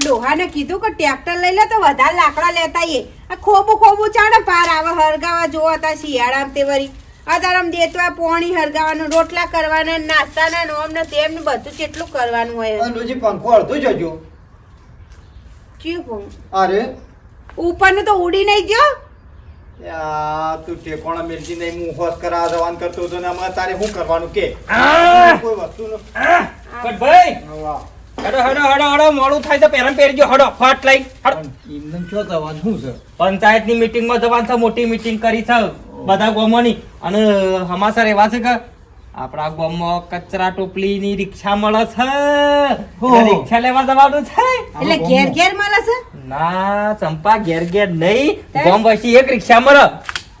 આ ડોહાને કીધું કે ટ્રેક્ટર લઈ લે તો વધારે લાકડા લેતા એ આ ખોબું ખોબું ચાણે પાર આવે હરગાવા જોવા હતા શિયાળામાં તે વળી અધારમ દેતવા પોણી હરગાવાનું રોટલા કરવાના નાસ્તાના નોમ ને તેમ ને બધું કેટલું કરવાનું હોય અનુજી પંખો અડધો જજો ચિયું અરે? ઉપરનું તો ઉડી નહીં ગયો? તું ઠેકોણા મેલજી નહીં હું હોશ કરાવવા જવાન કરતો હતો ને અમારે તારે શું કરવાનું કે? કોઈ વસ્તુ હેડો હેડો હેડો હેડો મોડું થાય તો પહેલા પહેરજો હેડો ફટ લઈ. હેડો. એમને જવાનું શું છે? પંચાયતની મીટિંગમાં જવાનું છે મોટી મીટિંગ કરી છે. બધા ગામોની. અને હમાસર એવા છે કે આપણા ગામમાં કચરા ટોપલીની રિક્ષા મળે છે. રિક્ષા લેવા જવાનું છે. એટલે ઘેર ઘેર મળે છે? ના ચંપા ઘેર ઘેર નહીં. ગોમ પછી એક રિક્ષા મળે.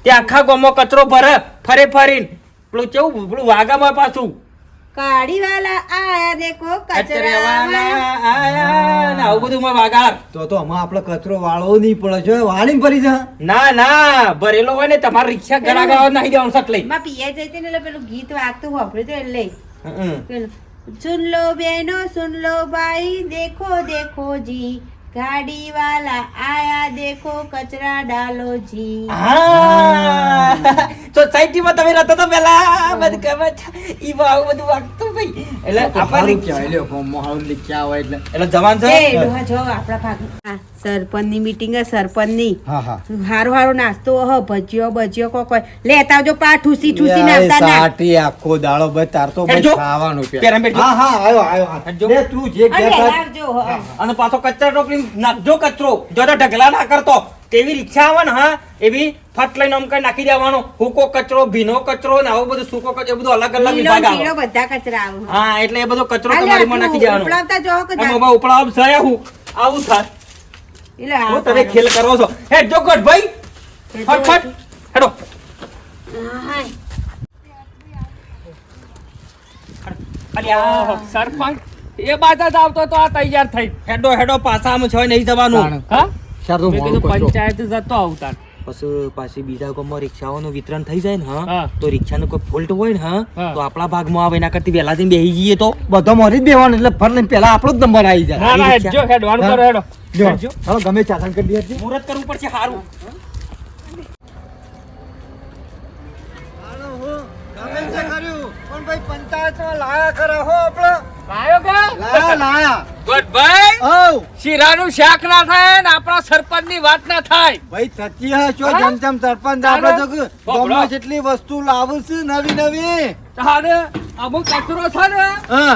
તે આખા ગામમાં કચરો ભરે ફરે ફરીને. પેલું કેવું પેલું વાગામાં પાછું. કાળી વાલા આયા દેખો કચરા વાલા આયા. ના આવું બધું માં વાગાર તો તો અમાર આપણો કચરો વાળો નહીં પડે. જો વાળીને ફરી જા. ના ના. ભરેલો હોય ને તમાર રિક્ષા ઘણા ગાવા નહીં દેવાનું સકલે માં પિયા જઈ હતી ને એટલે પેલું ગીત વાગતું વાપર્યું તો એટલે. હમ. પેલું સુન લો બેનો સુન લો ભાઈ દેખો દેખો જી. ગાડી વાલા આયા દેખો કચરા ડાલો જી. હા. સોસાયટીમાં તમે રહેતા તો પેલા બધું ખબર ઈ બહુ આવું બધું વાગતું ભાઈ. એટલે આપણે એટલે. જવાન છે? એ ડોહા જો આપણા ભાગ સરપંચની મીટિંગ હે સરપંચની. હા હા. હારો હારો નાસ્તો હ ભજીયો ભજીયો કો કોઈ લેતા આવજો પા ઠુસી ઠૂસી નાસ્તા ના સાટી આખો દાળો બસ તાર તો બસ ખાવાનું પે હા હા આવ્યો આવ્યો. જો લે તું જે અને આવજો અને પાછો કચરા ટોપલી નાખજો કચરો. જો તો ઢગલા ના કરતો. તેવી રિક્ષા આવે ને હા? એવી ફટ લઈને આમ કઈ નાખી દેવાનો. હુકો કચરો ભીનો કચરો ને આવું બધું સૂકો કચરો બધો અલગ અલગ વિભાગ આવે. બધા કચરા આવે હા. એટલે એ બધો કચરો તમારી માં નાખી દેવાનો. ઉપડાવતા જો કે બા સયા હું. આવું થાય. એટલે હું તમે ખેલ કરો છો. હે જોગટ ભાઈ. ફટ ફટ હેડો. અલ્યા સરપંચ એ બાદ જ આવતો તો આ તૈયાર થઈ. હેડો હેડો પાછા આમ છો નહીં જવાનું. હા. પંચાયત જતો આવતા. પછી પાછી બીજા ગામમાં રિક્ષાઓનું વિતરણ થઈ જાય ને હા હા. તો રિક્ષાનો કોઈ ફોલ્ટ હોય ને હા હા. તો આપણા ભાગમાં આવે એના કરતી વહેલા જઈને બેસી જઈએ તો બધો મોરી જ બેવાનું એટલે ફર લઈને પેલા આપણો જ નંબર આવી જાય ના ના રિક્ષા. હેડજો હેડવાનું કરો હેડો જો હેડજો. ગમે ચાથણ કરી દઈએ મુહૂર્ત કરવું પડશે સારું પણ ભાઈ પંચાયતમાં લાયા ખરા હો આપણે લાયો કે? લાયા લાયા. ગોઠભાઈ ઓ શીરાનું શાક ના થાય ને આપણા સરપંચની વાત ના થાય. ભાઈ થતી હે છો જેમ તેમ સરપંચ આપણે તો કે જેટલી વસ્તુ લાવું છું નવી નવી. તારે અમુક કચરો છે ને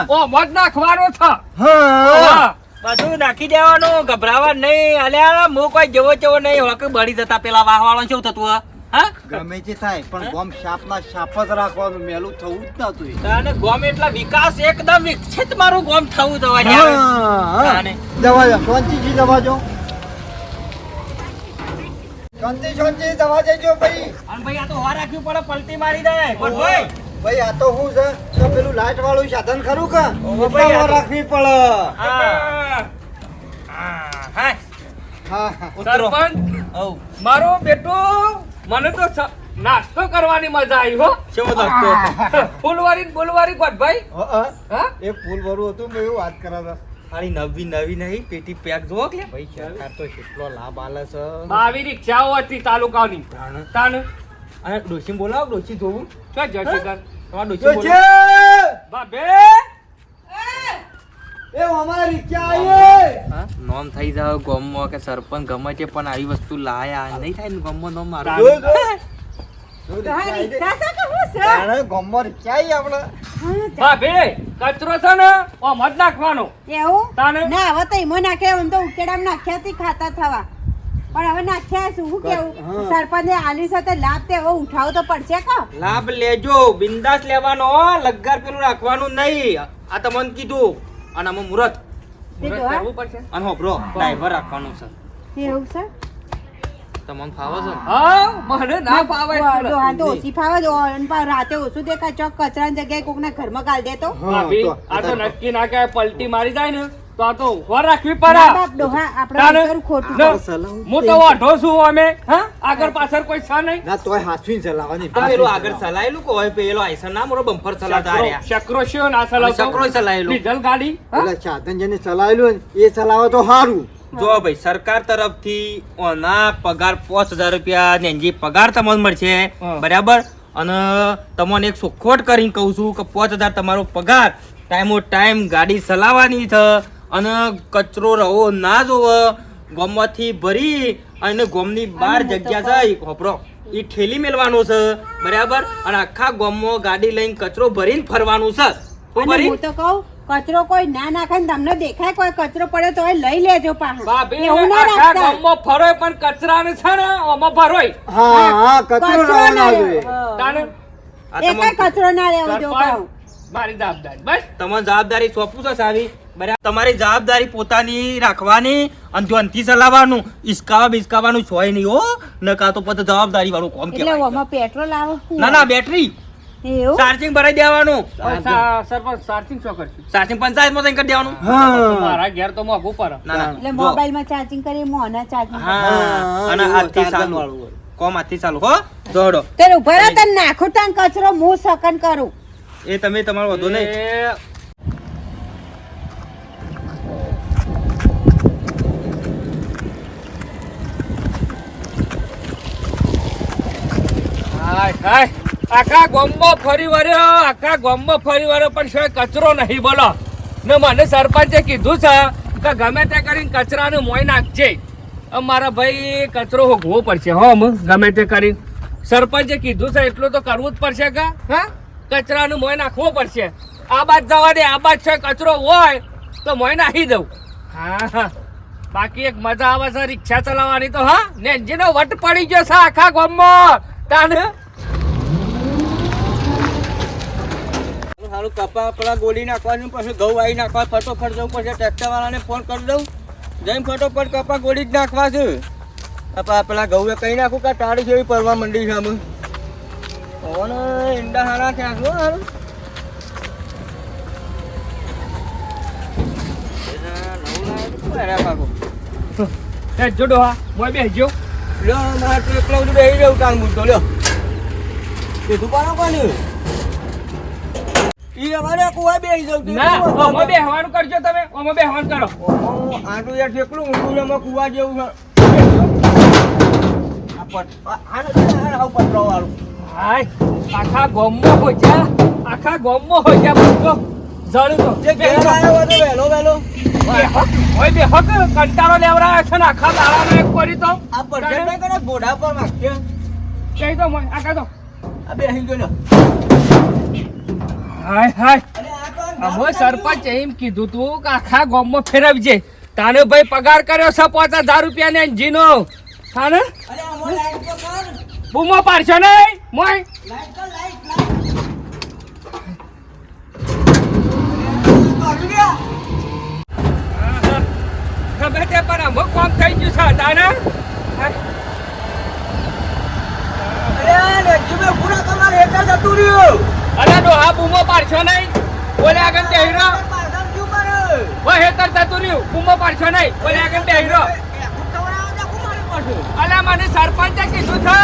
ઓ મત નાખવાનો છે. હા. બધું નાખી દેવાનું ગભરાવા નહીં. અલ્યા હું કોઈ જેવો જેવો નહીં હોકે બળી જતા પેલા વાહવાળો શું થતું હા? ગમે તે થાય પણ ગોમ શાપના શાપ જ રાખવાનું મેલું થવું જ નતું અને ગોમ એટલા વિકાસ એકદમ વિકસિત મારું ગોમ થવું જોઈએ તાને. દવા જો શાંતિજી દવા જો શાંતિ શાંતિ દવા દેજો ભાઈ. અને ભાઈ આ તો હોવા રાખ્યું પડે પલટી મારી દે. પણ ભાઈ. ભાઈ આ તો હું છે તો પેલું લાઈટ વાળું સાધન ખરું કે? ભાઈ, રાખવી પડે. હા. હા હા. સરપંચ મારો બેટો મને તો નાસ્તો કરવાની મજા આવી હો. શું નાસ્તો ફૂલવારી બોલવારી હા. હા? એ ફૂલ ભરું હતું મેં એવું વાત કરા ખાલી નવી નવી નહીં પેટી પેક જોવો કે ભાઈ સરકાર તો કેટલો લાભ આલે છે. આવી રિક્ષાઓ હતી તાલુકાની. તાણ. તાન અને ડોશી બોલાવો ડોશી જોવું. શું જશે કર તમારા ડોશી! બોલાવો. બાબે! એ અમારી રિક્ષા નોમ થઈ જાવ ગામમાં કે સરપંચ ગમે છે પણ આવી વસ્તુ લાયા. નહીં થાય ને ગામમાં નોમ મારું. તો હવે તો એમાં નાખ્યા એમ તો ઉકેડામાં નાખ્યા હતી ખાતા થવા. પણ હવે નાખ્યા શું હું કેવું. સરપંચે આની સાથે લાભ તે તો પડશે કા? લાભ લેજો બિંદાસ લેવાનો. લગાર પેલું રાખવાનું નહીં. આ તમને કીધું. અને અમે મુરત. તે મુહૂર્ત કરવું પડશે? અને હોભરો ડ્રાઈવર રાખવાનું છે. એવું છે? તમને ફાવો છે હા મને ના ફાવે. હા તો ઓછી ફાવે જ અને પાછું રાતે ઓછું દેખાય ચોક કચરાની જગ્યાએ કોકના ઘરમાં ગાળ દે તો ભાભી આ તો નક્કી ના કે પલટી મારી જાય ને. તો તો ઊભા રાખવી પડે. આપણે ખોટું હું તો વાઢો છું અમે હા? આગળ પાછળ કોઈ છે નહીં? ના તોય હાથવીને ચલાવવાની પેલો આગળ ચલાયેલું કે પેલો આઈસર ના મોરો બમ્પર ચલાવતા શકરો- આર્યા. શકરો ના ચલાવતો. શકરો ચલાયેલો. ડીઝલ ગાડી એટલે સાધન જેને ચલાવેલું એ ચલાવે તો સારું જો ભાઈ સરકાર તરફથી ઓના પગાર પાંચ હજાર રૂપિયા નેનજી પગાર તમને મળશે બરાબર? અને તમને એક સોખોટ કરીને કહું છું કે પાંચ હજાર તમારો પગાર ટાઈમો ટાઈમ ગાડી ચલાવવાની છે. અને કચરો રહો ના જોવો ગોમમાંથી ભરી અને ગોમની બહાર જગ્યા છે હોપરો એ ઠેલી મેલવાનો છે. બરાબર? અને આખા ગોમમાં ગાડી લઈને કચરો ભરીને ફરવાનું છે. હું તો કહું કચરો કોઈ ના નાખે ને તમને દેખાય કોઈ કચરો પડે તો લઈ લેજો પાછા. ભાભી એવું ના રાખતા. ગામમાં ફરોય પણ કચરાને છે ને આમાં ભરોય. હા હા કચરો કચરો ના ના લેવો. જોઈએ કચરો ના લેવો જો મારી જવાબદારી. બસ. તમારી જવાબદારી સોંપું છો સાવી બરાબર? તમારી જવાબદારી પોતાની રાખવાની અને ધ્વનથી ચલાવવાનું. ઈસકાવા બિસકાવાનું છોય નહીં હો. નકા તો પછી જવાબદારી વાળું કોમ કહેવાય. પેટ્રોલ આવે ના ના બેટરી ચાર્જિંગ ભરાઈ દેવાનું. સરપંચ ચાર્જિંગ શું કરશું? ચાર્જિંગ પંચાયતમાં જઈને કરી દેવાનું. મારા ઘેર તો મોંઘું પડે ના ના. એટલે મોબાઈલમાં ચાર્જિંગ કરી મોના ચાર્જિંગ હા અને આજથી ચાર્જર વાળું કોમ આજથી ચાલુ હો. જોડો. તો ઊભા તને નાખું તને કચરો હું સકન કરું. એ તમે તમારો વધુ નહીં. હાય, હાય. આખા ગોમ્બો ફરી વર્યો આખા ગોમ્બો ફરી વર્યો પણ શું કચરો નહીં બોલો. ને મને સરપંચે કીધું છે કે ગમે તે કરીને કચરાનું મોઈ નાખજે. મારા ભાઈ કચરો હોગવો પડશે હો ગમે તે કરીને. સરપંચે કીધું છે એટલું તો કરવું જ પડશે કે હા? કચરાનું મોય નાખવો પડશે. આ બાદ જવા દે આ બાદ છે કચરો હોય તો મોય નાખી દઉં. હા હા. બાકી એક મજા આવે છે રિક્ષા ચલાવવાની તો હા? ને જેનો વટ પડી ગયો છે આખા ગામમાં. તાને સારું કપા પેલા ગોળી નાખવાનું પછી ઘઉં આવી નાખવા ફટોફટ જવું પછી ટ્રેક્ટર વાળાને ફોન કરી દઉં. જઈને ફટોફટ કપા ગોળી જ નાખવા છે. કપા પેલા ઘઉં કઈ નાખું કે તાળી જેવી પરવા મંડી છે અમે ઓને ઈંડા હારા થયા છો. હારું એના નવું લાવ્યું તો હેરા. પાકો. એ જોડો હા મોય બેસજો. લ્યો મારા એકલો બેસી રહ્યું કાલ મુદ્દો લ્યો. કીધું પાડો કોને ઈ અમારે કુવા બેહી તે ના ઓમાં બેહવાનું કરજો તમે. ઓમાં બેહવાનું કરો. ઓહો, આટલું યાર ઊંધું છે, એમાં કુવા જેવું છે. આ પટ- આ- છે. હાય આખા ગામમાં આખા ગામમાં હોજ્યા બધો જળું તો. જે ઘેર આવ્યો હોય વહેલો વહેલો. ઓય બે હક કંટાળો લેવડાયો છે ને આખા દાડાનો એક કરી તો. આ કરે, ઘોડા પર વાગશે. કહી દો મોય આખા આ બેસી ગયો લ્યો. હાય હાય અમે સરપંચ એમ કીધું તું કે આખા ગામમાં ફેરવજે તાને ભાઈ પગાર કર્યો છે પાંચ હજાર રૂપિયા ને જીનો હા કર. બૂમો પાડશો ને મોય. ગમે તે પણ અમુક કામ થઈ ગયું છે તાને અરે, પૂરા તમારે એક જ જતું રહ્યું. અરે તો આ બૂમો પાડશો નહીં ઓલે આગળ બેહીરો પાછળ શું કરે? ઓ હેતર જતું રહ્યું બૂમો પાડશો નહીં ઓલે આગળ હું અલા મને સરપંચ કીધું છે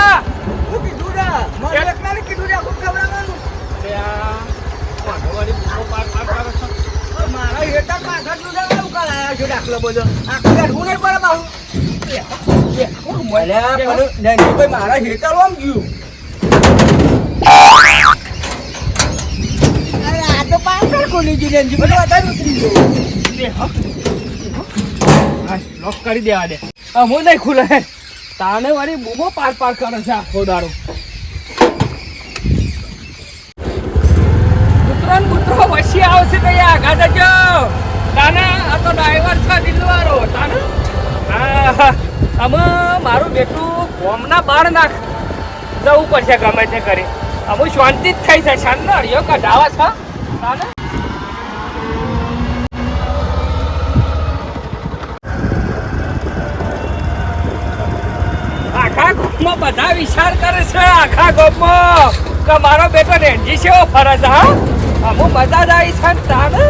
હું કીધું ને, મને એકલાને કીધું રે હું ખવડાવવાનું. છે. મારા હેતર પાછળ જુદા છે, કરાયા છે દાખલો બધો. આખું હેઠું નહીં પડે બાહુ. મારા હેતર આમ ગયું. અરે, આ તો પાછળ ખોલી વધારે ઉતરી ગયું. બે હક. હા, લોક કરી દેવા દે. અમુ નહીં ખુલે. તાને વાળી બૂમો પાર પાર કરે છે આખો દાડો. કૂતરો કૂતરો વસી આવશે એ આગા જજો તાને આ તો ડ્રાઈવર છે દિલવારો તાને હા અમે મારું બેટું બોમના બાર નાખ. જવું પડશે ગમે તે કરી. અમુક શાંતિ જ થઈ છે શાંત અડિયો કઢાવા છે. તાને બધા વિચાર કરે છે આખા ગામમાં. કે મારો બેટો રેન્જી છે ફરજ, હા. હું મજા જ આવી છે ને તાને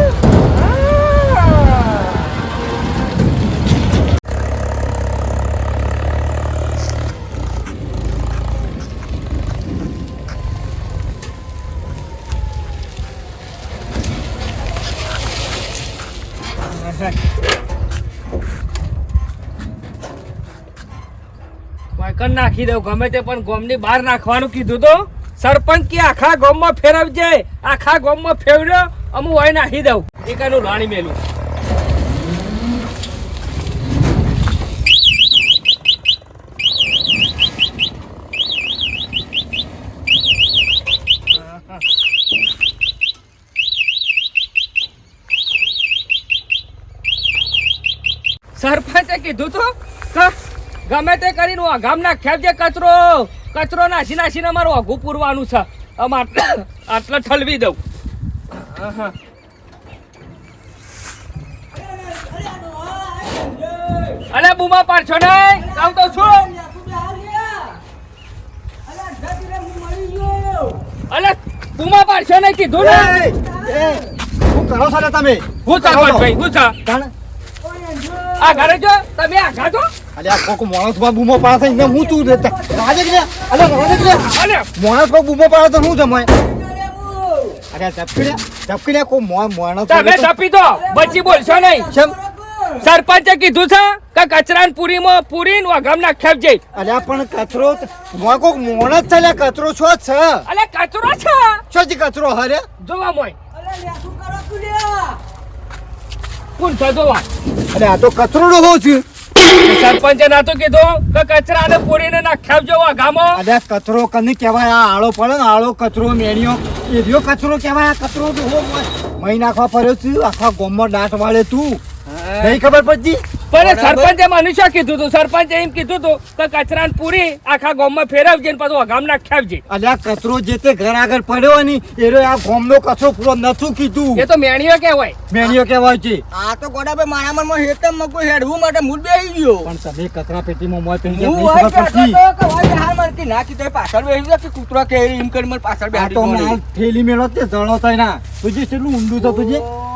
કણ નાખી દઉં. ગમે તે પણ ગોમની બહાર નાખવાનું કીધું તો સરપંચ કે આખા ગોમમાં ફેરવજે. આખા ગોમમાં ફેરવ્યો, અમુક હોય નાખી દઉં. એકાનું રાણી મેલું સરપંચે કીધું તો કે ગમે તે કરીને ગામ નાખ્યા જે કચરો કચરો નાસી નાસીને અમારું અઘું પૂરવાનું છે. આમ આટલા આટલા ઠલવી દઉં. અલે બુમા પાડશો ને? આવ તો શું અલે બુમા પાડશો ને કીધું ને? હું કરો છો ને તમે? હું ચાલો ભાઈ હું ચા. આ ઘરે જો તમે આ છો અલે આ કોક માણસમાં બૂમો પાડે છે હું તું દેતા? રાજે કે અલે રાજે કે માણસ કોક બૂમો પાડે તો હું જમાય? અરે લે ઝપકી લે કો માણસ તમે ચપી દો. બચી બોલશો નહીં. કેમ? સરપંચે કીધું છે કે કચરાની પૂરીમાં પૂરીને વાઘામ નાખ્યા જઈ અલ્યા પણ કચરો મોય કોક મોણસ છે લે કચરો છો જ છે. અલે કચરો છે? છો જી કચરો હરે જોવા મોય. કોણ છે જોવા? અરે આ તો કચરો ડોહો છે. સરપંચે ના તો કીધું કે કચરાને પૂરીને નાખ્યા આ ગામો. અરે કચરો કને કહેવાય, આ આળો પડે ને, આળો કચરો મેણિયો એ કચરો કહેવાય, આ કચરો મહી નાખવા પડ્યો છું, આખા ગોમમાં દાંત વાળે તું. નહીં ખબર પડતી? પણ સરપંચે મનુષ્ય કીધું તું સરપંચે એમ કીધું તું કે કચરા પૂરી આખા ગામમાં ફેરવજે ને પછી વાઘામ નાખ્યા આવજે અલ્યા કચરો જે તે ઘર આગળ પડ્યો ને એ રહ્યો આ ગોમનો કચરો પૂરો નથી કીધું. એ તો મેણીઓ કહેવાય. મેણીઓ કહેવાય છે. આ તો ગોડાભાઈ મારા મનમાં હેતમમાં કોઈ હેડવું માટે મૂડ બેહી ગયો. પણ તમે કચરા પેટીમાં મોય પહેરી હું નહીં હોય ખબર તો હોય હાલ મારતી નાખી તો પાછળ બેહી ગયો કે કૂતરો કે એમ કરી મને પાછળ બેહી ગયો તો મેં થેલી મેળો તે જણો થાય ના તુજી કેટલું ઊંડું તો તુજી ના હા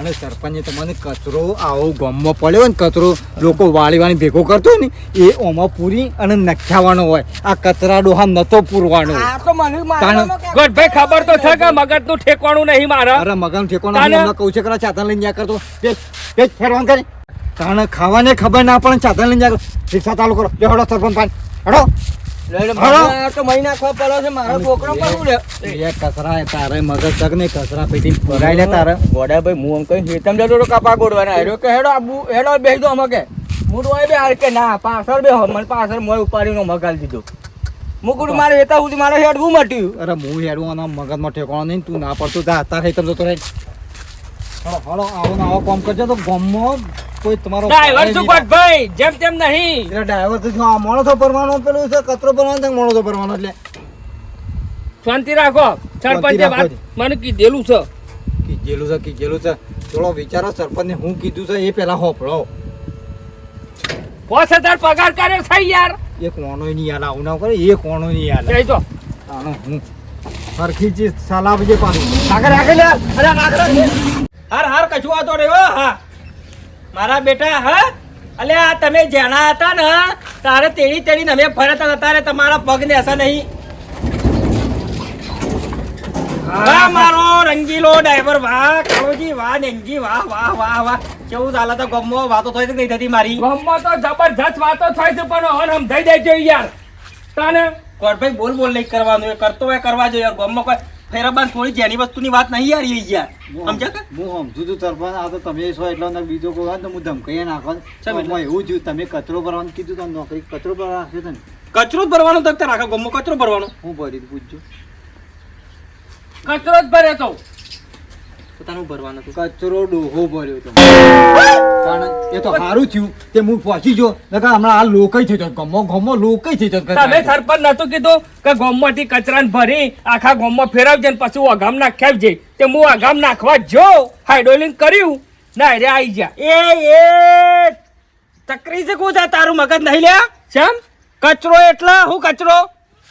અને સરપંચે તમને કચરો આવો ગામમાં પડ્યો ને કચરો લોકો વાળી વાળી ભેગો કરતો ને એ ઓમાં પૂરી અને નખ્યાવાનો હોય. આ કચરા ડોહા નતો પૂરવાનો. આ તો મને મારા તાણ- મનમાં કે- ગોઠભાઈ ખબર તો છે કે મગજનું ઠેકવાનું નહીં મારે. અરે મગન ઠેકોનો તાને- એમને કહું છે કે ચાતન લઈને જ્યાં કરતો. પેજ પેજ ફેરવાન કરી. તાણે ખાવાને ખબર ના પણ ને ચાતન લઈને જ્યાં રિક્ષા ચાલુ કરો. બે હડો સરપંચ પાણી હડો. લઈ લે, હાલો. મને આ તો મહી નાખવા પડે છે મારો છોકરો પડવું લે? એ કચરા તારે મગજ તક ને કચરા પેટી ભરાઈ લે તારે. ગોડાભાઈ હું એમ કઈ હેતમ કપા ગોડવાના. હેડો કે હેડો આબુ હેડો બેસી અમે કે. હું તો કે ના પાછળ બે મને પાછળ મોય ઉપાડીને મગાલ દીધો. મુકુડ મારે હેતા સુધી મારે હેડવું મટ્યું. અરે હું હેડવું આના મગજમાં ઠેકાણો નહીં તું ના પડતું જા તાર હેતર જતો રહે. હળો હળો આવો ને આવો કામ કરજો તો ગામમાં કોઈ તમારો ડ્રાઈવર ભાઈ જેમ તેમ નહીં. એટલે ડ્રાઈવર તો આ માણસો પરવાનો પેલું છે કચરો પરવાનો છે માણસો ભરવાનો એટલે શાંતિ રાખો. સરપંચે વાત મને કીધેલું છે. કીધેલું છે કીધેલું છે. થોડો વિચારો સરપંચને હું કીધું છે એ પેલા હોપળો પાંચ હજાર પગાર કર્યો છે યાર. એ કોણો નહીં યાર આવું ના કરે એ કોણો નહીં યાર. જઈ તો. આનો હું સરખી ચીજ સલાહ જે પાડી આગળ આગળ અરે આગળ. હાર હાર કશું આતો રહ્યો હા. મારા બેટા હા? અલ્યા તમે જેણા હતા ને તારે તેડી તેડીને અમે ફરતા હતા તારે તમારા પગ ને હશે નહીં. વાહ મારો રંગીલો ડ્રાઈવર વાહ કાળોજી વાહ નેંજી વાહ વાહ વાહ વાહ. કેવું ચાલે તો ગમો વાતો થઈ નહીં થતી મારી. ગમો તો જબરજસ્ત વાતો થાય છે પણ હવે સમજાઈ દેજો યાર. તને? કોરભાઈ બોલ બોલ નહીં કરવાનું એ કરતો હોય કરવા જોઈએ. યાર ગમમાં કોઈ ફેરબાન થોડી જેની વસ્તુની વાત નહીં યાર એ યાર. સમજ્યા કે? હું સમજુ છું સરપંચ આ તો તમે છો એટલે ને બીજો કોઈ વાત હું ધમકાઈ નાખો. એટલે? એવું થયું તમે કચરો ભરવાનું કીધું તો નોકરી કચરો ભરવા રાખ્યો છે ને કચરો જ ભરવાનો તક રાખો ગમો કચરો ભરવાનો. હું ભરી પૂછજો. કચરો જ ભરે તો. પોતાનું ભરવાનું હતું. કચરો ડોહો ભર્યો તો એ તો સારું થયું તે હું પહોંચી ગયો. નકર હમણાં આ લોકઈ થઈ જતો ગમો ગમો લોકઈ થઈ જતો તમે સરપંચ નતો કીધું કે ગોમમાંથી કચરાન ભરી આખા ગોમમાં ફેરવજે ને પછી અગામ નાખ્યાવજે તે હું અગામ નાખવા જો હાઇડ્રોલિંગ કર્યું. ના રે આવી જા એ એ તકરી છે કું છે તારું મગજ નહીં લે? ચમ કચરો એટલે શું કચરો?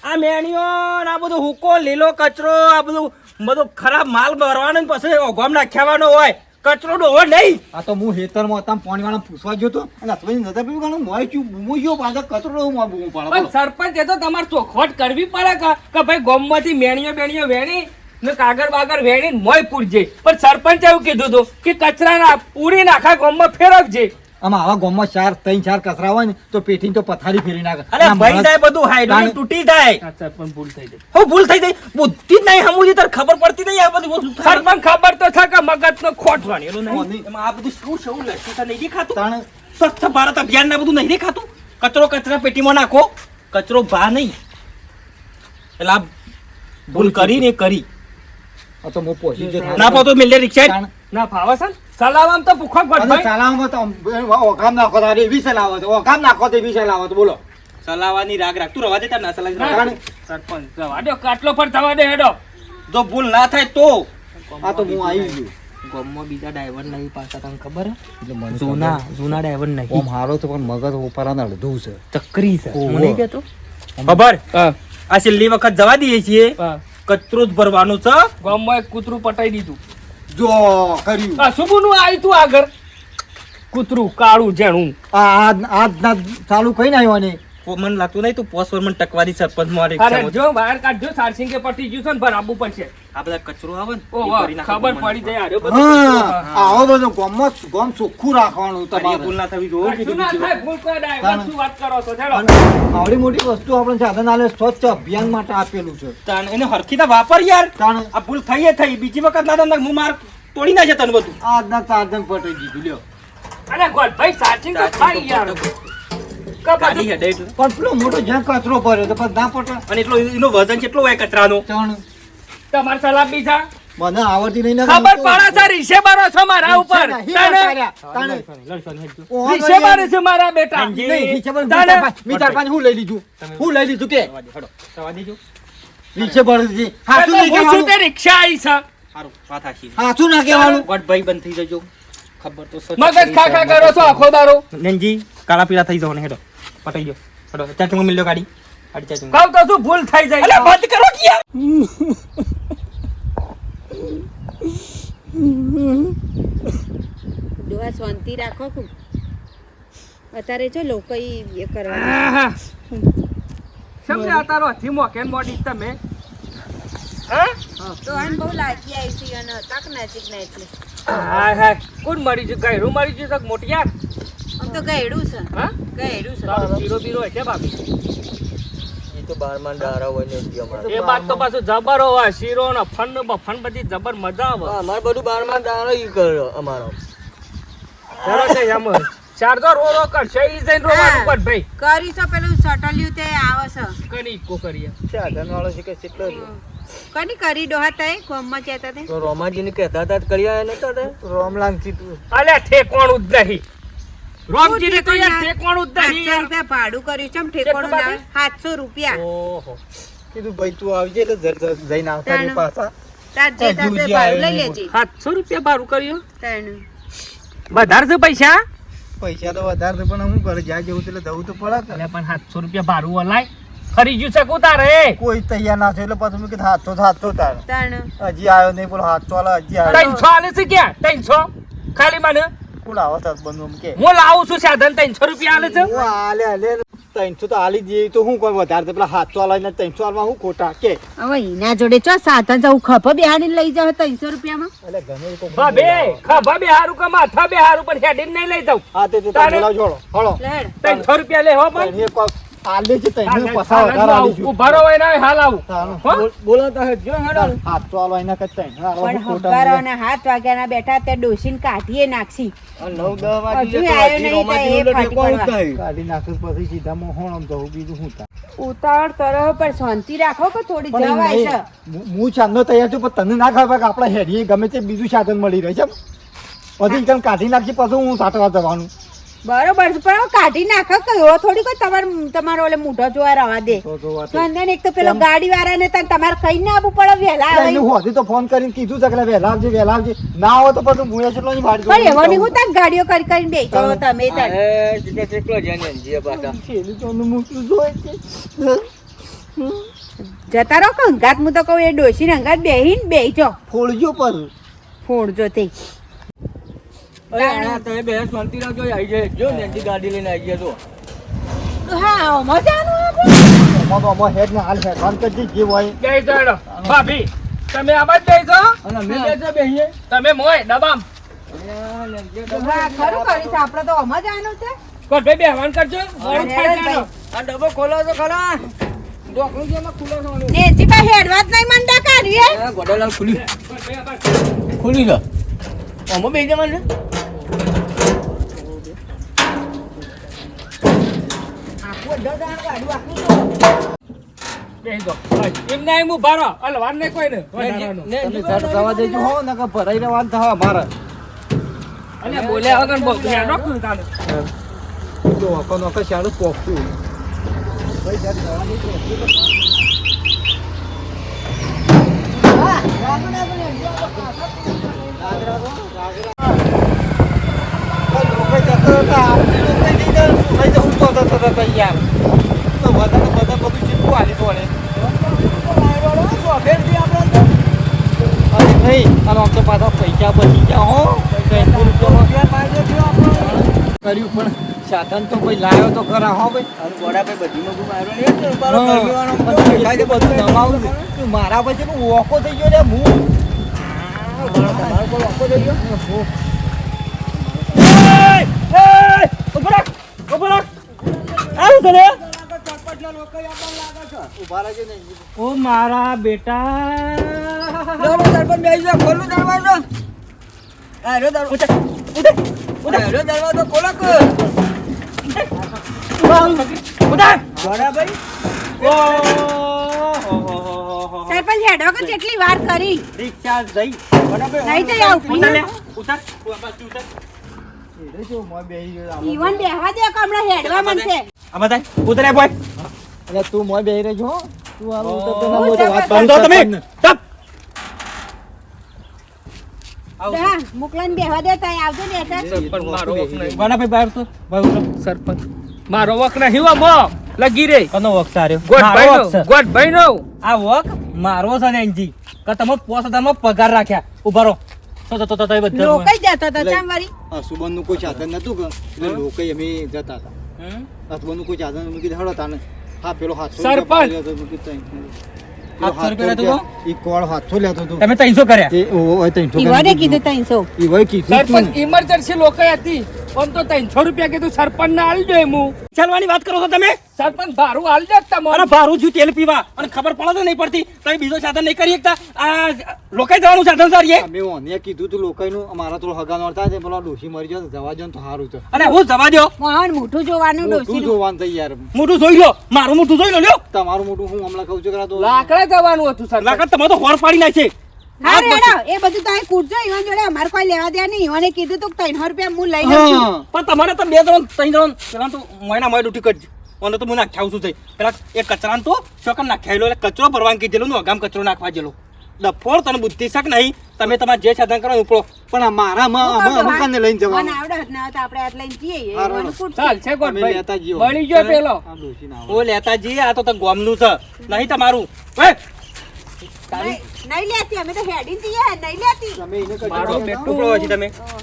આ મેણીઓ ને આ બધું હુકો લીલો કચરો આ બધું બધું ખરાબ માલ ભરવાનો પછી ઓઘમ નાખ્યાવાનો હોય. કચરો ડોહો નહીં. આ તો હું હેતરમાં હતા પાણી વાળા પૂછવા ગયો તો અને અથવા નજર પીવું કારણ મોય ચું બૂમો ગયો પાછા કચરો ડોહો માં બૂમો પાડો. પણ સરપંચ એ તો તમારે ચોખવટ કરવી પડે કે ભાઈ ગોમમાંથી મેણીઓ બેણીઓ વેણી ને કાગળ બાગળ વેણી મોય પૂરજે. પણ સરપંચ એવું કીધું હતું કે કચરાના પૂરી આખા ગોમમાં ફેરવજે. આમાં આવા ગામમાં ચાર ત્રણ ચાર કચરા હોય ને તો પેટી તો પથારી ફેરી નાખે. અરે ભાઈ જાય બધું હાઈડ્રોલિક તૂટી જાય. અચ્છા પણ ભૂલ થઈ જાય. હું ભૂલ થઈ જાય? બુદ્ધિ જ નહીં સમજી તાર ખબર પડતી નહીં આ બધું. સરપંચ ખબર તો છે કે મગજનો ખોટ વાળેલો એનું નહીં. એમાં આ બધું શું શું લખ્યું છે નહીં દેખાતું? તાણે સ્વચ્છ ભારત અભિયાન ના બધું નહીં દેખાતું? કચરો કચરા પેટીમાં નાખો. કચરો ભા નહીં. એટલે આ ભૂલ કરી ને કરી. આ તો હું પહોંચી ના પાતો મિલે રિક્ષા ના ફાવા ને? સલાવામાં તો ભૂખો તો આમ ઓકામ નાખો તારે એવી સલાવત ઓકામ નાખો તો એવી સલાવત બોલો. સલાવાની રાગ રાખ. તું રવા દે તાર ના સલાવ સરપંચ જવા દો કાટલો પર થવા દે હેડો. જો ભૂલ ના થાય તો. આ તો હું આવી ગયો. ગામમાં બીજા ડ્રાઈવર નહીં પાછા તને ખબર જૂના જૂના ડ્રાઈવર ઓમ નહીં હારો તો પણ મગજ ઉપરાને અડધું છે. ચક્રી છે. મને હું નહીં કહેતો ખબર? આ છેલ્લી વખત જવા દઈએ છીએ કચરો જ ભરવાનો છે. ગામમાં એક કૂતરું પટાઈ દીધું. જો કર્યું. આ શુભનું આવ્યું તું આગળ. કૂતરું કાળું જેણું આ આજ આજના ચાલુ કઈ ના આવ્યો ને મને લાગતું નહીં તું પોસ્ટ પર મને ટકવાદી સરપંચ મારે અરે જો બહાર કાઢજો સારસિંગે પટી ગયું છે ને ભરાવવું પડશે. આ બધા કચરો આવે ને ખબર પડી જાય આરે બધો આવો બધો ગામમાં ગોમ સુખું રાખવાનું તમારે. ભૂલ ના થવી જોઈએ. કીધું ના થાય, ભૂલ કોઈ ના. શું વાત કરો છો? ચાલો. આવડી મોટી વસ્તુ આપણે સાધન આલે સ્વચ્છ અભિયાન માટે આપેલું છે. તાણ એને હરખી તો વાપર યાર. તાણ આ ભૂલ થઈ એ થઈ. બીજી વખત ના થાય ને હું માર તોડી નાખે તને બધું. આજના ચાર્જર પટી દીધું લ્યો. અરે ગોલભાઈ સાચી તો ખાઈ યાર. કા હેડે એટલે. પણ પેલો મોટો જ્યાં કચરો ભર્યો તો પછી ના પટે અને એટલો એનો વજન કેટલો હોય કચરાનો? તમારે સલાહ બી મને આવડતી નહીં ખબર પડે છે. છો મારા ઉપર. છે મારા બેટા. મીટર હું લઈ લીધું. હું લઈ લીધું કે. રીક્ષા પર છે. હાચું નહીં હું શું તે કહેવાનું રિક્ષા આવી છે. હારું, વાત હાચી. હાચું ના કહેવાનું. વટ ભાઈ બંધ થઈ જજો. ખબર તો મગજ ખા ખા કરો છો આખો દારો નંજી કાળા પીળા થઈ જવાને હેડો. પટાઈ ગયો હેડો ચાચુંગો મિલ્યો ગાડી ગાડી ચાચુંગો કહું તો શું ભૂલ થઈ જાય અરે બંધ કરો કે યાર દુઆ શાંતિ રાખો કુ અત્યારે જો લોકો એ કરવા. સમજે આ તારો હથી મોકે મોડી તમે? હા? ડોહાને બહુ લાગી આવી છે અને તક નજીક ના એટલે હા હાય. કોણ મરી ગયું? ગયરું મરી ગયું મોટી મોટિયાર? આમ તો ગયડું છે. હા? ગયડું છે. શીરો બીરો તો બારમાં હોય ને અમારે એ બાદ તો પાછું જબર હોય શીરો ને ફન ને બધી જબર મજા આવે. અમારે બધું બારમાં દારા ઈ કર્યો અમારો. જરા છે એમ. રો ઈ જઈને રોવાનું ભાઈ? કરી છો પેલું સટલ્યું તે આવે છે. કની ઈકો કરીએ. સાધન વાળો છે કે કેટલો છે? કની કરી ડોહા તય કોમમાં કહેતા તે? તો રોમાજીને કહેતા હતા તો કરી આયા નતા તે? રોમલાંગથી તું. અલ્યા ઠેકોણું જ નહીં. રોમજીને તો યાર. ઠેકવાનું જ નહીં. યાર. રૂપિયા ભાડું કર્યું. છે ઠેકવાનું ના? સાતસો રૂપિયા. ઓહો. કીધું ભાઈ તું આવજે એટલે જર- જર જઈને આવતા તાણ. પાછા. તાર જે હજુ ભાડું લઈ લેજે. 700 રૂપિયા ભાડું કર્યું? તાણ. વધારે છે પૈસા? પૈસા તો વધારે છે પણ હું કરે જ્યાં જવું એટલે જવું તો પડે એટલે પણ 700 રૂપિયા ભાડું અલાય ખરી ગયું છે કું તારે? કોઈ તૈયાર ના છે એટલે પછી મેં કીધું હાથો તો હાથો તાર હજી આવ્યો નહીં બોલો હાથો વાળા હજી આવ્યો ત્રણસો આલે છે ક્યાં? ત્રણસો? ખાલી મને? કોણ આવે તાર બંધ કે. હું લાવું છું સાધન ત્રણસો રૂપિયા આલે છે. હું હાલે હાલે ત્રણસો તો હાલી દઈએ તો હું કોઈ વધારે તો પેલા હાથ ચાલે ત્રણસો હાલમાં હું ખોટા? કે? હવે એના જોડે ચો સાધન જવું ખભો બેહાડીને લઈ જાવ ત્રણસો રૂપિયામાં? એટલે ગમે તે બા. ખભા બે હારું કે માથા બે હારું પણ હેડીને નહીં લઈ જાઉં. હા તે તો તારે- તમે હળો, હળો. લેડ ત્રણસો રૂપિયા લે હો પણ આલે છે પસા વધારે હાલ આવું. હો? એના પણ હંકારો. હાથ વાગ્યાના બેઠા તે ડોસીને કાઢીએ વાગી હજી. કાઢી પછી સીધા બીજું? ઉતાવળ કરો પણ શાંતિ રાખો કે થોડી જવાય છે હું- હું ચાંદનો તૈયાર છું પણ તને ના ખબર કે હેરી ગમે તે બીજું સાધન મળી રહે છે પછી કાઢી નાખી પછી હું સાટવા જવાનું બરોબર છે પણ હવે કાઢી નાખો કયો? થોડી કોઈ તમારે તમારો ઓલે મૂઢો જોવા રવા દે. તો તો ચંદન એક તો પેલો ગાડી વાળાને તને તમારે કઈ ના આવવું પડે વહેલા આવે. હું હજી તો ફોન કરીને કીધું છે કે વહેલા આવજે વહેલા આવજે. ના આવે તો પછી હું એટલો નહીં વાડી પણ એવો નહીં હું તાર ગાડીઓ કરી કરીને તમે જીતે કેટલો છે ને જોઈ છે જતા રહો કંગાત હું તો કહું એ ડોસીને અંગાત બેહીને બેહીજો ફોડજો પર. ફોડજો તે. તમે બે શાંતિ રાખજો આવી જાય. જો ને ગાડી લઈને આવી ગયા તો. હા મજાનું આપણે હેડ ને હાલ છે. હોય. બે જણો ભાભી તમે આમાં જ બેસો અને અમે બે છે બેહીએ તમે મોય દબામ. હા, ખરું આપણે તો આમ જ આનું છે. કોટ ભાઈ બેહવાન કરજો? મોડું થાય ભાઈ. આ ડબ્બો ખોલો તો ખરા હેડવા જ નહીં મંડા અલ્યા, બોલ્યા વગર બહુ હેડો કું તાને. તો વખો પોખતું પૈસા બચી ગયા હો. કર્યું પણ સાધન તો કોઈ લાવ્યો તો ખરા હો ભાઈ. બધું મારા પછી ઓકો થઈ ગયો લે હું. ઓકો થઈ ગયો? ઊભા રહેજો ને. ઓ મારા બેટા. સરપંચ દરવાજો. ખોલો કે. કેટલી વાર કરી. રિક્ષા જઈ. ગોડાભાઈ, નહીં જઈ આવું. ઉતાર ઉતાર. ઈવન બેહવા દે કે હેડવા મનશે આ બધા ઉતરે બોય એટલે તું મોય બેહી રહેજો હો. તું આમ તો ના ઓ, તો વાત બંધો તમે. હા ને સરપંચ મારો વખ નહીં. ભાઈ બહાર તો ભાઈ ઉતરો. સરપંચ. મારો વખ નહીં હો, મો. લગી રે. કનો વખ સાર્યો ગોઠભાઈ મારો નો છે. આ વખ મારો છે ને એનજી. કે તમે પોસ પગાર રાખ્યા. ઊભા રહો. તો તો તો તો બધા લોકો જતો ચામ સુબનનું કોઈ સાધન નતું કે? એટલે લોકો અમે જતા હતા. હમ? અસબનનું કોઈ સાધન મૂકી કીધું હેડો તાને હા પેલો હાથો સરપંચ. તમે ત્રણસો કર્યા? ત્રણસો કીધું ત્રણસો. સરપંચ ઇમરજન્સી લોકો હતી. પણ તો ત્રણસો રૂપિયા કીધું સરપંચ ના આલજો હું ચાલવાની વાત કરો છો તમે? સરપંચ ભારું દે અરે તમારે ભારું છું તેલ પીવા. અને ખબર પડે તો નહીં પડતી. તમે બીજો સાધન નહીં કરી શકતા. આ લોકાઈ જવાનું સાધન સારીએ અમે ઓને કીધું તું લોકોનું અમારા થોડો હગાનો હતા તે પેલો ડોસી મરી જાય જવા જો તો સારું છે. અને હું જવા દો મોહન મોઢું જોવાનું ડોસી જોવાનું થઈ યાર. મોટું જોઈ લો. મારું મોટું જોઈ લો લ્યો. તમારું મોટું હું હમણાં કહું છું કે તો લાકડા જવાનું હતું સર લાકડ તમારે તો હોર પાડી નાખે. હા રેડો. એ બધું તમે કૂટજો ઈવન જોડે અમારે કોઈ લેવા દેવા નહીં. ઈવને કીધું તો ત્રણ રૂપિયા હું લઈ લઉં પણ તમારે તો બે ત્રણ ત્રણ ત્રણ પેલા તો મહિના મહિના ડૂટી કરજો. અને તો હું નાખ્યા છું થઈ પેલા એ કચરાને તો શોકમ નાખ્યાયેલો એટલે કચરો ભરવાનું દેલો ને અગામ કચરો નાખવા જેલો ડફોળ તને બુદ્ધિ શક નહીં? તમે તમારે જે સાધન કરો ઉપડો. પણ આ મારામાં અમે અમે કાને લઈને મને જવાનું આવડે જ ના તો આપણે આટલા લઈને જઈએ. હા, ઈવન રેડો. કૂટશું. ચાલ છે અમે લેતા ગોઠભાઈ મળી ગયો પેલો. ઓ લેતાજી આ તો તો ગોમનું છે. નહીં તમારું. મારો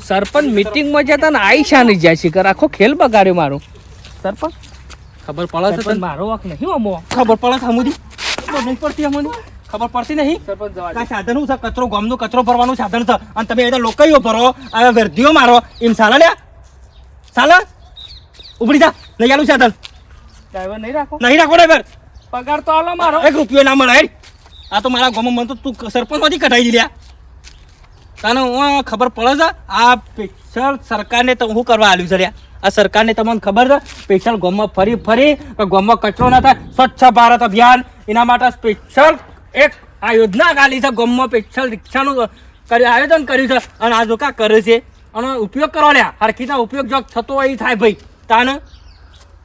સરપંચ મીટિંગમાં જતા ને આઈશા ની જાય છે. આખો ખેલ બગાડ્યો મારો. સરપંચ? ખબર પડે છે મારો વાક નહીં અમો. ખબર પડે છે અમુદી ખબર નહીં પડતી હમુદી ખબર પડતી નહીં? સરપંચ સાધન હું છે? કચરો ગામનો કચરો ભરવાનું સાધન છે. અને તમે એ લોકોયો ભરો આ વર્ધીઓ મારો. એમ સાલા લ્યા. સાલા ઉપડી જા. લઈ આલું સાધન. ડ્રાઈવર નહીં રાખો. નહીં રાખો ડ્રાઈવર. પગાર તો આલો મારો. એક રૂપિયો ના મળે આ તો મારા ગામમાં મને તો તું સરપંચમાંથી કઢાઈ દીધા. તને હું ખબર પડે છે? આ પિક્ચર સરકારને તો હું કરવા આવ્યું છે લ્યા. આ સરકારને તમને ખબર છે સ્પેશિયલ ગામમાં ફરી ફરી ગામમાં કચરો ના થાય, સ્વચ્છ ભારત અભિયાન. એના માટે સ્પેશિયલ એક આ યોજના કાઢી છે, ગામમાં સ્પેશિયલ રિક્ષાનું આયોજન કર્યું છે અને આ જો કા કરે છે. અને ઉપયોગ કરવા લ્યા, હરખીના ઉપયોગ જો થતો હોય થાય ભાઈ. તાને.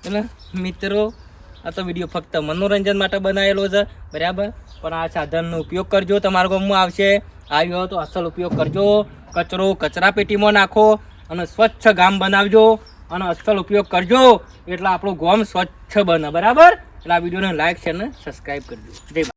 એટલે મિત્રો, આ તો વીડિયો ફક્ત મનોરંજન માટે બનાવેલો છે, બરાબર? પણ આ સાધનનો ઉપયોગ કરજો, તમારા ગામમાં આવશે, આવ્યો તો અસલ ઉપયોગ કરજો. કચરો કચરા પેટીમાં નાખો અને સ્વચ્છ ગામ બનાવજો. અને અસલ ઉપયોગ કરજો એટલે આપણું ગોમ સ્વચ્છ બને, બરાબર? એટલે આ વિડીયોને લાઈક છે ને સબસ્ક્રાઈબ કરજો. જય